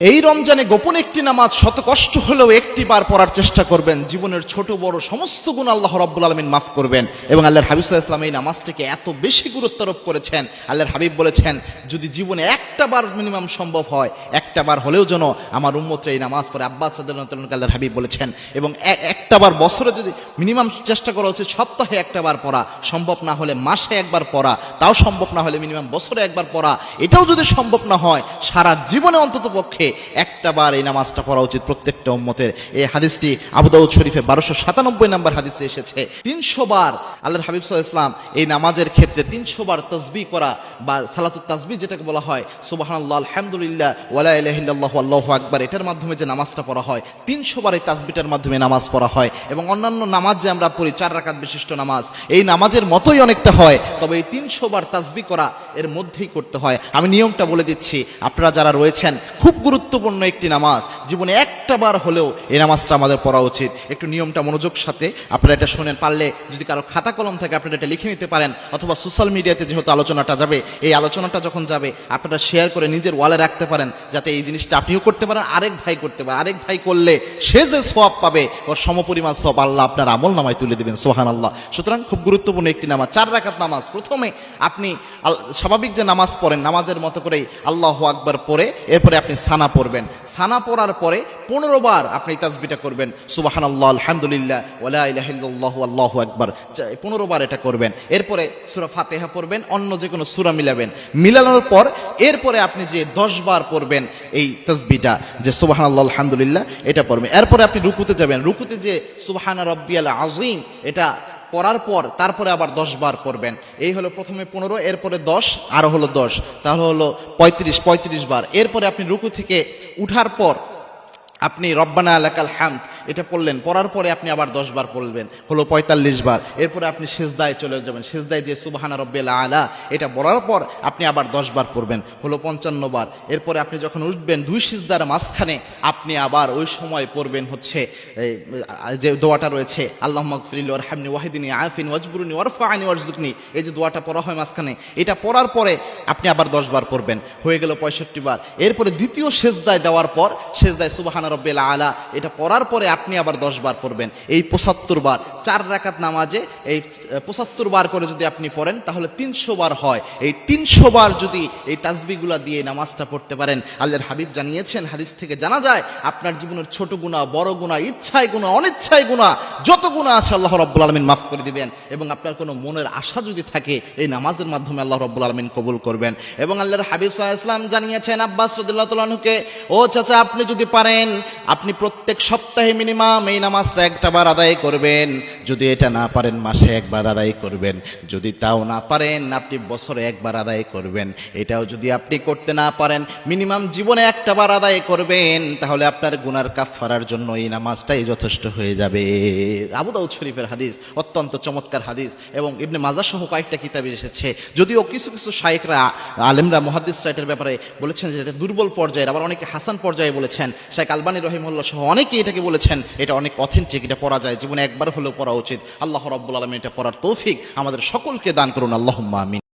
এই রমজানে গোপন একটি নামাজ শত কষ্ট হলেও একটি বার পড়ার চেষ্টা করবেন। জীবনের ছোট, বড় সমস্ত গুণ আল্লাহ রব্বুল আলমিন মাফ করবেন এবং আল্লাহর হাবিবুল্লাহ ইসলাম এই নামাজটিকে এত বেশি গুরুত্ব আরোপ করেছেন। আল্লাহর হাবিব বলেছেন, যদি জীবনে একটা বার মিনিমাম সম্ভব হয়, একটা বার হলেও যেন আমার উম্মতরা এই নামাজ পড়ে। আব্বাস আল্লাহর হাবিব বলেছেন এবং এ- একটা বার বছরে যদি মিনিমাম চেষ্টা করা উচিত সপ্তাহে একটা বার পড়া, সম্ভব না হলে মাসে একবার পড়া, তাও সম্ভব না হলে মিনিমাম বছরে একবার পড়া, এটাও যদি সম্ভব না হয়, সারা জীবনে অন্তত পক্ষে একটা বার এই নামাজটা পড়া উচিত প্রত্যেকটা উম্মতের। এই হাদিসটি আবুদাউদ শরীফে বারোশো সাতানব্বই নম্বর হাদিসে এসেছে। তিনশো বার আল্লাহর হাবিব ইসলাম এই নামাজের ক্ষেত্রে তিনশো বার তসবি করা বা সালাতুত তাসবি যেটাকে বলা হয়, সুবহানাল্লাহ, আলহামদুলিল্লাহ ওয়ালা ইলাহা ইল্লাল্লাহু, আল্লাহু আকবার, এটার মাধ্যমে যে নামাজটা পড়া হয়, তিনশো বার এই তাসবিটার মাধ্যমে নামাজ পড়া হয়। এবং অন্যান্য নামাজ যে আমরা পড়ি, চার রাকাত বিশিষ্ট নামাজ, এই নামাজের মতোই অনেকটা হয়, তবে এই তিনশো বার তাসবি করা এর মধ্যেই করতে হয়। আমি নিয়মটা বলে দিচ্ছি, আপনারা যারা রয়েছেন, খুব গুরুত্বপূর্ণ একটি নামাজ, জীবনে একটা বার হলেও এই নামাজটা আমাদের পড়া উচিত। একটু নিয়মটা মনোযোগ সাথে আপনারা এটা শোনেন, পারলে যদি কারও খাতা কলম থাকে, আপনারা এটা লিখে নিতে পারেন, অথবা সোশ্যাল মিডিয়াতে যেহেতু আলোচনাটা যাবে, এই আলোচনাটা যখন যাবে, আপনারা শেয়ার করে নিজের ওয়ালে রাখতে পারেন, যাতে এই জিনিসটা আপনিও করতে পারেন, আরেক ভাই করতে পারেন। আরেক ভাই করলে সে যে সোয়াব পাবে, ওর সমপরিমাণ সোয়াব আল্লাহ আপনার আমল নামায় তুলে দেবেন সোহান আল্লাহ সুতরাং খুব গুরুত্বপূর্ণ একটি নামাজ, চার রাকাত নামাজ। প্রথমে আপনি স্বাভাবিক যে নামাজ পড়েন, নামাজের মতো করে আল্লাহ আকবার পড়ে, এরপরে আপনি সানা পড়বেন। সানা পড়ার পরে পনেরো বার আপনি এই তাসবিটা করবেন সুবাহান আল্লাহ আলহামদুলিল্লাহ ওলা ইলাহিল্লাহ আল্লাহ আকবার। পনেরো বার এটা করবেন। এরপরে সুরা ফাতেহা পড়বেন, অন্য যে কোনো সুরা মিলাবেন। মিলানোর পর এরপরে আপনি যে দশ বার পড়বেন এই তসবিটা যে সুবাহান আল্লাহ আলহামদুলিল্লাহ, এটা পড়বেন। এরপরে আপনি রুকুতে যাবেন। রুকুতে যে সুবাহানা রব্বিয়াল আজিম এটা পড়ার পর তারপরে আবার দশ বার পড়বেন। এই হলো প্রথমে পনেরো, এরপরে দশ আরও হলো দশ, তাহলে হলো পঁয়ত্রিশ পঁয়ত্রিশ বার। এরপরে আপনি রুকু থেকে উঠার পর আপনি রব্বানা আলাকাল হামদ এটা পড়লেন, পড়ার পরে আপনি আবার দশ বার পড়বেন হলো পঁয়তাল্লিশ বার। এরপরে আপনি সেজদায় চলে যাবেন, সেজদায় যে সুবাহানা রব্বেল আলা, এটা পড়ার পর আপনি আবার দশ বার পড়বেন, হলো পঞ্চান্ন বার। এরপরে আপনি যখন উঠবেন দুই সিজদার মাঝখানে, আপনি আবার ওই সময় পড়বেন হচ্ছে যে দোয়াটা রয়েছে আল্লাহ মকফিল হামনি ওয়াহিদিনী, আফিন ওয়াজবুরুনি ওয়ারফা আনি ওয়ারজুকনি এই যে দোয়াটা পড়া হয় মাঝখানে, এটা পড়ার পরে আপনি আবার দশ বার পড়বেন, হয়ে গেল পঁয়ষট্টি বার। এরপরে দ্বিতীয় সেজদায় দেওয়ার পর, সেজদায় সুবাহানা রব্বেল আলা, এটা পড়ার পরে আপনি আবার দশ বার পড়বেন। এই পঁচাত্তর বার, চার রাকাত নামাজে এই পঁচাত্তর বার করে যদি আপনি পড়েন, তাহলে তিনশো বার হয়। এই তিনশো বার যদি এই তাসবিগুলা দিয়ে নামাজটা পড়তে পারেন। আল্লাহর হাবিব জানিয়েছেন, হাদিস থেকে জানা যায়, আপনার জীবনের ছোট গুণা, বড় গুণা, ইচ্ছায় গুণা, অনিচ্ছায় গুণা, যত গুণা আছে আল্লাহ রব্বুল আলমিন মাফ করে দিবেন। এবং আপনার কোনো মনের আশা যদি থাকে, এই নামাজের মাধ্যমে আল্লাহ রব্বুল আলমিন কবুল করবেন। এবং আল্লাহর হাবিব সাহা ইসলাম জানিয়েছেন, আব্বাস রদুল্লাহকে ও চাচা, আপনি যদি পারেন, আপনি প্রত্যেক সপ্তাহে মিনিমাম এই নামাজটা একটা বার আদায় করবেন। যদি এটা না পারেন, মাসে একবার আদায় করবেন। যদি তাও না পারেন, আপনি বছরে একবার আদায় করবেন। এটাও যদি আপনি করতে না পারেন মিনিমাম জীবনে একটা বার আদায় করবেন, তাহলে আপনার গুনার কাফারার জন্য এই নামাজটাই যথেষ্ট হয়ে যাবে। আবু দাউদ শরীফের হাদিস, অত্যন্ত চমৎকার হাদিস, এবং ইবনে মাজা সহ কয়েকটা কিতাবে এসেছে। যদিও কিছু কিছু শাইকরা আলেমরা মহাদিস রাইটের ব্যাপারে বলেছেন যে এটা দুর্বল পর্যায়ের, আবার অনেকে হাসান পর্যায়ে বলেছেন শেখ আলবানী রহিমুল্লাহ সহ অনেকে এটাকে বলেছেন এটা অনেক অথেন্টিক এটা পড়া যায়, জীবনে একবার হলেও পড়া উচিত। আল্লাহ রব্বুল আলমী এটা পড়ার তৌফিক আমাদের সকলকে দান করুন। আল্লাহ আমিন।